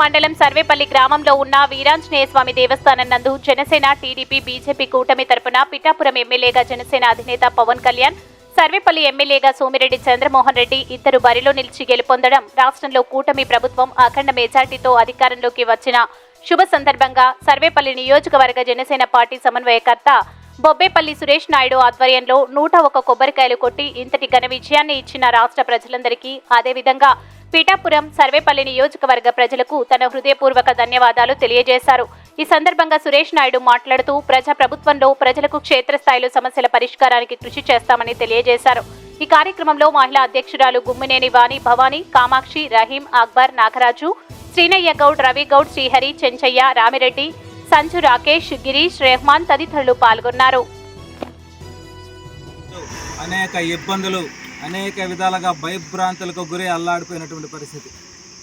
మండలం సర్వేపల్లి గ్రామంలో ఉన్న వీరాంజనేయ స్వామి దేవస్థానం నందు జనసేన టీడీపీ బీజేపీ కూటమి తరపున పిఠాపురం ఎమ్మెల్యేగా జనసేన అధినేత పవన్ కళ్యాణ్ సర్వేపల్లి ఎమ్మెల్యేగా సోమిరెడ్డి చంద్రమోహన్ రెడ్డి ఇద్దరు బరిలో నిలిచి గెలుపొందడం రాష్ట్రంలో కూటమి ప్రభుత్వం అఖండ మెజార్టీతో అధికారంలోకి వచ్చిన శుభ సందర్భంగా సర్వేపల్లి నియోజకవర్గ జనసేన పార్టీ సమన్వయకర్త బొబ్బేపల్లి సురేష్ నాయుడు ఆధ్వర్యంలో నూట ఒక కొబ్బరికాయలు కొట్టి ఇంతటి ఘన విజయాన్ని ఇచ్చిన రాష్ట్ర ప్రజలందరికీ అదేవిధంగా పీఠాపురం సర్వేపల్లి నియోజకవర్గ ప్రజలకు తన హృదయపూర్వక ధన్యవాదాలు తెలియజేశారు. ఈ సందర్భంగా సురేష్ నాయుడు మాట్లాడుతూ ప్రజా ప్రభుత్వంలో ప్రజలకు క్షేత్రస్థాయిలో సమస్యల పరిష్కారానికి కృషి చేస్తామని తెలియజేశారు. ఈ కార్యక్రమంలో మహిళా అధ్యక్షురాలు గుమ్మినేని వాణి భవానీ కామాక్షి రహీం అక్బర్ నాగరాజు శ్రీనయ్య గౌడ్ రవి గౌడ్ శ్రీహరి చెంచయ్య రామిరెడ్డి సంజు రాకేష్ గిరీష్ రెహమాన్ తదితరులు పాల్గొన్నారు. అనేక ఇబ్బందులు అనేక విధాలుగా భయభ్రాంతులకు గురి అల్లాడిపోయినటువంటి పరిస్థితి.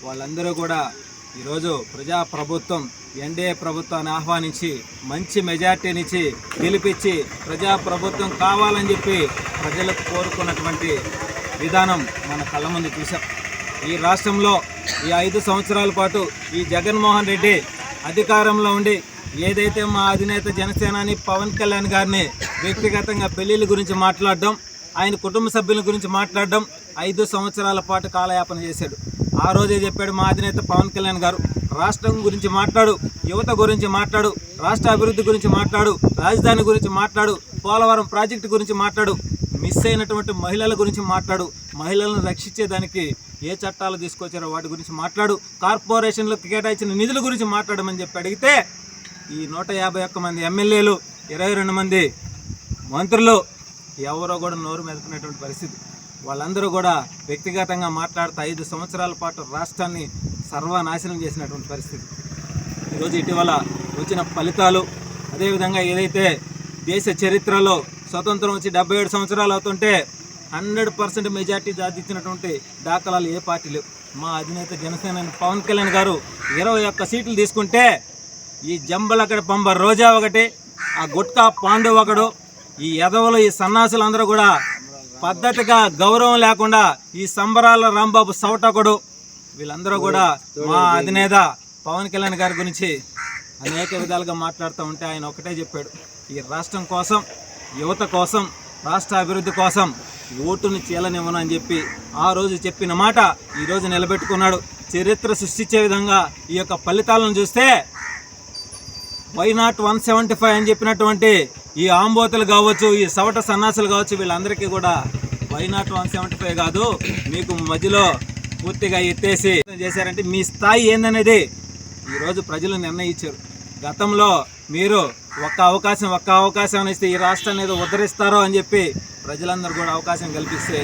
వాళ్ళందరూ కూడా ఈరోజు ప్రజా ప్రభుత్వం ఎన్డీఏ ప్రభుత్వాన్ని ఆహ్వానించి మంచి మెజార్టీనిచ్చి గెలిపించి ప్రజా ప్రభుత్వం కావాలని చెప్పి ప్రజలకు కోరుకున్నటువంటి విధానం మన కళ్ళ ముందు చూసాం ఈ రాష్ట్రంలో ఈ ఐదు సంవత్సరాల పాటు ఈ జగన్మోహన్ రెడ్డి అధికారంలో ఉండి ఏదైతే మా అధినేత జనసేనాని పవన్ కళ్యాణ్ గారిని వ్యక్తిగతంగా పెళ్ళిళ్ళ గురించి మాట్లాడడం ఆయన కుటుంబ సభ్యుల గురించి మాట్లాడడం ఐదు సంవత్సరాల పాటు కాలయాపన చేశాడు. ఆ రోజే చెప్పాడు మా అధినేత పవన్ కళ్యాణ్ గారు రాష్ట్రం గురించి మాట్లాడు యువత గురించి మాట్లాడు రాష్ట్ర అభివృద్ధి గురించి మాట్లాడు రాజధాని గురించి మాట్లాడు పోలవరం ప్రాజెక్టు గురించి మాట్లాడు మిస్ అయినటువంటి మహిళల గురించి మాట్లాడు మహిళలను రక్షించేదానికి ఏ చట్టాలు తీసుకొచ్చారో వాటి గురించి మాట్లాడు కార్పొరేషన్లకు కేటాయించిన నిధుల గురించి మాట్లాడమని చెప్పి అడిగితే ఈ నూట యాభై ఒక్క మంది ఎమ్మెల్యేలు ఇరవై రెండు మంది మంత్రులు ఎవరో కూడా నోరు మెదుకునేటువంటి పరిస్థితి. వాళ్ళందరూ కూడా వ్యక్తిగతంగా మాట్లాడుతూ ఐదు సంవత్సరాల పాటు రాష్ట్రాన్ని సర్వనాశనం చేసినటువంటి పరిస్థితి. ఈరోజు ఇటీవల వచ్చిన ఫలితాలు అదేవిధంగా ఏదైతే దేశ చరిత్రలో స్వతంత్రం వచ్చి డెబ్బై ఏడు సంవత్సరాలు అవుతుంటే హండ్రెడ్ పర్సెంట్ మెజార్టీ సాధించినటువంటి దాఖలాలు ఏ పార్టీ లేవు. మా అధినేత జనసేన పవన్ కళ్యాణ్ గారు ఇరవై ఒక్క సీట్లు తీసుకుంటే ఈ జంబలక్కడ పంబ రోజా ఒకటి ఆ గుట్కా పాండు ఒకడు ఈ ఎదవలు ఈ సన్నాసులు అందరూ కూడా పద్ధతిగా గౌరవం లేకుండా ఈ సంబరాల రాంబాబు సౌటకుడు వీళ్ళందరూ కూడా మా అధినేత పవన్ కళ్యాణ్ గారి గురించి అనేక విధాలుగా మాట్లాడుతూ ఉంటే ఆయన ఒకటే చెప్పాడు. ఈ రాష్ట్రం కోసం యువత కోసం రాష్ట్ర అభివృద్ధి కోసం ఓటుని చీలనివ్వను అని చెప్పి ఆ రోజు చెప్పిన మాట ఈరోజు నిలబెట్టుకున్నాడు. చరిత్ర సృష్టించే విధంగా ఈ యొక్క ఫలితాలను చూస్తే why not one seventy five అని చెప్పినటువంటి ఈ ఆంబోతులు కావచ్చు ఈ సవట సన్నాసులు కావచ్చు వీళ్ళందరికీ కూడా వైనాట్ వన్ సెవెంటీ ఫైవ్ కాదు మీకు మధ్యలో పూర్తిగా ఎత్తేసి చేశారంటే మీ స్థాయి ఏందనేది ఈరోజు ప్రజలు నిర్ణయించారు. గతంలో మీరు ఒక్క అవకాశం ఒక్క అవకాశం ఇస్తే ఈ రాష్ట్రాన్ని ఏదో ఉద్ధరిస్తారో అని చెప్పి ప్రజలందరూ కూడా అవకాశం కల్పిస్తే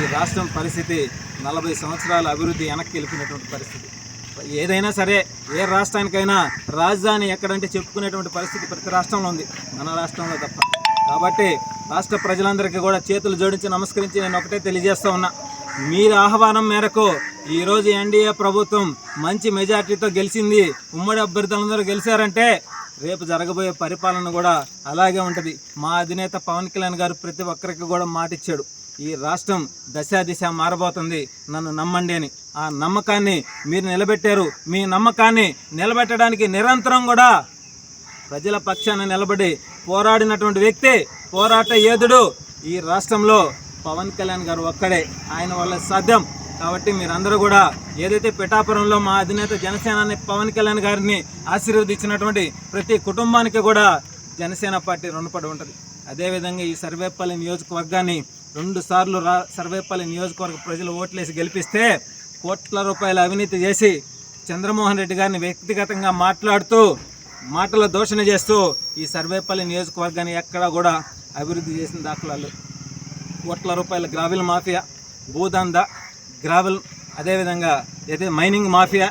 ఈ రాష్ట్రం పరిస్థితి నలభై సంవత్సరాల అభివృద్ధి వెనక్కి వెళ్ళిపోయినటువంటి పరిస్థితి. ఏదైనా సరే ఏ రాష్ట్రానికైనా రాజధాని ఎక్కడంటే చెప్పుకునేటువంటి పరిస్థితి ప్రతి రాష్ట్రంలో ఉంది. మన రాష్ట్రంలో తప్ప. కాబట్టి రాష్ట్ర ప్రజలందరికీ కూడా చేతులు జోడించి నమస్కరించి నేను ఒకటే తెలియజేస్తూ ఉన్నా. మీరు ఆహ్వానం మేరకు ఈరోజు ఎన్డీఏ ప్రభుత్వం మంచి మెజార్టీతో గెలిచింది. ఉమ్మడి అభ్యర్థులందరూ గెలిచారంటే రేపు జరగబోయే పరిపాలన కూడా అలాగే ఉంటుంది. మా అధినేత పవన్ కళ్యాణ్ గారు ప్రతి ఒక్కరికి కూడా మాటిచ్చాడు. ఈ రాష్ట్రం దశా దిశ మారబోతుంది. నన్ను నమ్మండి అని. ఆ నమ్మకాన్ని మీరు నిలబెట్టారు. మీ నమ్మకాన్ని నిలబెట్టడానికి నిరంతరం కూడా ప్రజల పక్షాన నిలబడి పోరాడినటువంటి వ్యక్తి పోరాట యోధుడు ఈ రాష్ట్రంలో పవన్ కళ్యాణ్ గారు ఒక్కడే. ఆయన వల్ల సాధ్యం. కాబట్టి మీరందరూ కూడా ఏదైతే పిఠాపురంలో మా అధినేత జనసేనాని పవన్ కళ్యాణ్ గారిని ఆశీర్వదించినటువంటి ప్రతి కుటుంబానికి కూడా జనసేన పార్టీ రుణపడి ఉంటుంది. అదేవిధంగా ఈ సర్వేపల్లి నియోజకవర్గాన్ని రెండు సార్లు రా సర్వేపల్లి నియోజకవర్గ ప్రజలు ఓట్లేసి గెలిపిస్తే కోట్ల రూపాయల అవినీతి చేసి చంద్రమోహన్ రెడ్డి గారిని వ్యక్తిగతంగా మాట్లాడుతూ మాటల దోషణ చేస్తూ ఈ సర్వేపల్లి నియోజకవర్గాన్ని ఎక్కడా కూడా అభివృద్ధి చేసిన దాఖలాలు. కోట్ల రూపాయల గ్రావెల్ మాఫియా భూదంద గ్రావెల్ అదేవిధంగా అయితే మైనింగ్ మాఫియా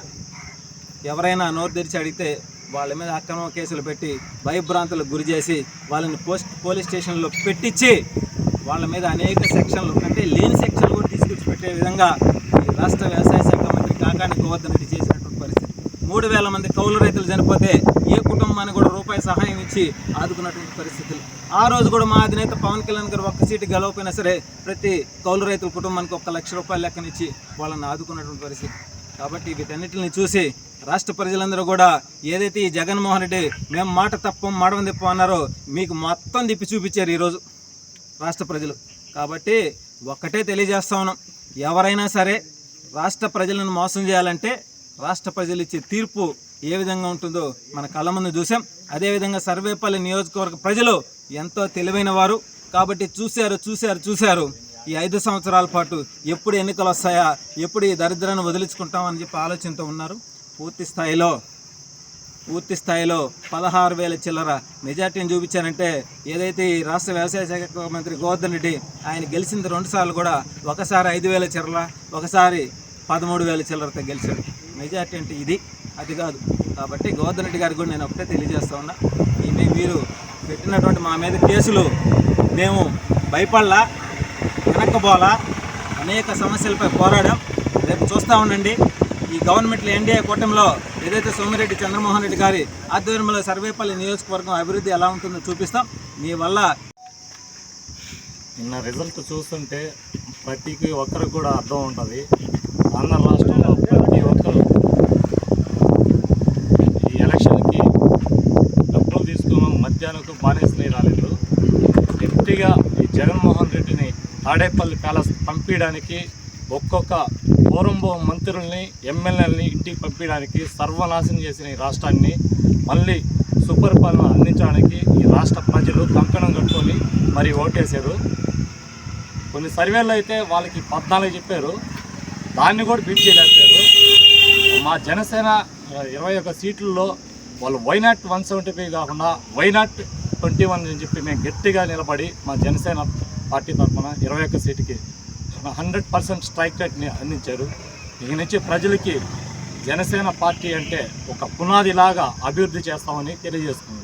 ఎవరైనా నోరు తెరిచి అడిగితే వాళ్ళ మీద అక్రమ కేసులు పెట్టి భయభ్రాంతులకు గురి చేసి వాళ్ళని పోస్ట్ పోలీస్ స్టేషన్లో పెట్టించి వాళ్ళ మీద అనేక సెక్షన్లు అంటే లేని సెక్షన్లు కూడా తీసుకొచ్చి పెట్టే విధంగా ఈ రాష్ట్ర వ్యవసాయ శాఖ మంత్రి కాకాని గోవర్ధన్ రెడ్డి చేసినటువంటి పరిస్థితి. మూడు వేల మంది కౌలు రైతులు చనిపోతే ఏ కుటుంబానికి కూడా రూపాయి సహాయం ఇచ్చి ఆదుకున్నటువంటి పరిస్థితులు. ఆ రోజు కూడా మా అధినేత పవన్ కళ్యాణ్ గారు ఒక్క సీటు గెలవకపోయినా సరే ప్రతి కౌలు రైతుల కుటుంబానికి ఒక లక్ష రూపాయలు లెక్కనిచ్చి వాళ్ళని ఆదుకున్నటువంటి పరిస్థితి. కాబట్టి వీటన్నిటిని చూసి రాష్ట్ర ప్రజలందరూ కూడా ఏదైతే ఈ జగన్మోహన్ రెడ్డి మేము మాట తప్పం మాడవం తిప్పం అన్నారో మీకు మొత్తం తిప్పి చూపించారు ఈరోజు. రాష్ట్ర ప్రజలు. కాబట్టి ఒక్కటే తెలియజేస్తా ఉన్నాం. ఎవరైనా సరే రాష్ట్ర ప్రజలను మోసం చేయాలంటే రాష్ట్ర ప్రజలు ఇచ్చే తీర్పు ఏ విధంగా ఉంటుందో మన కళ్ళ ముందు చూసాం అదేవిధంగా సర్వేపల్లి నియోజకవర్గ ప్రజలు ఎంతో తెలివైన వారు. కాబట్టి చూశారు చూశారు చూశారు. ఈ ఐదు సంవత్సరాల పాటు ఎప్పుడు ఎన్నికలు వస్తాయా ఎప్పుడు ఈ దరిద్రాన్ని వదిలించుకుంటామని చెప్పి ఆలోచనతో ఉన్నారు. పూర్తి స్థాయిలో పూర్తి స్థాయిలో పదహారు వేల చిల్లర మెజార్టీని చూపించారంటే ఏదైతే ఈ రాష్ట్ర వ్యవసాయ శాఖ మంత్రి గోవర్ధన్ రెడ్డి ఆయన గెలిచిన రెండు సార్లు కూడా ఒకసారి ఐదు వేల చిల్లర ఒకసారి పదమూడు వేల చిల్లరతో గెలిచాడు. మెజార్టీ అంటే ఇది అది కాదు. కాబట్టి గోవర్ధన్ రెడ్డి గారికి కూడా నేను ఒకటే తెలియజేస్తా ఉన్నా ఇవి మీరు పెట్టినటువంటి మా మీద కేసులు మేము భయపడలా వెనక్కబోలా అనేక సమస్యలపై పోరాడాం. రేపు చూస్తూ ఉండండి. ఈ గవర్నమెంట్లో ఎన్డీఏ కూటమిలో ఏదైతే సోమిరెడ్డి చంద్రమోహన్ రెడ్డి గారి ఆధ్వర్యంలో సర్వేపల్లి నియోజకవర్గం అభివృద్ధి ఎలా ఉంటుందో చూపిస్తాం. మీ వల్ల నిన్న రిజల్ట్ చూస్తుంటే ప్రతికి ఒక్కరికి కూడా అర్థం ఉంటుంది. ఆంధ్ర రాష్ట్రంలో ప్రతి ఒక్కరు ఈ ఎలక్షన్కి డబ్బులు తీసుకున్న మధ్యాహ్నం బానేసినవి రాలేదు. గట్టిగా ఈ జగన్మోహన్ రెడ్డిని తాడేపల్లి ప్యాలెస్ పంపించడానికి ఒక్కొక్క పూర్వంభో మంత్రుల్ని ఎమ్మెల్యేలని ఇంటికి పంపించడానికి సర్వనాశనం చేసిన ఈ రాష్ట్రాన్ని మళ్ళీ సుపరిపాలన అందించడానికి ఈ రాష్ట్ర ప్రజలు కంకణం కట్టుకొని మరి ఓటేశారు. కొన్ని సర్వేలు అయితే వాళ్ళకి పద్నాలుగు చెప్పారు. దాన్ని కూడా బీట్ చేయలేకపోయారు. మా జనసేన ఇరవై ఒక్క సీట్లలో వాళ్ళు why not one seventy five కాకుండా వైనాట్ ట్వంటీ వన్ అని చెప్పి మేము గట్టిగా నిలబడి మా జనసేన పార్టీ తరఫున ఇరవై ఒక్క సీటుకి హండ్రెడ్ పర్సెంట్ స్ట్రైక్ రేట్ని అందించారు. ఇక నుంచి ప్రజలకి జనసేన పార్టీ అంటే ఒక పునాదిలాగా అభివృద్ధి చేస్తామని తెలియజేస్తుంది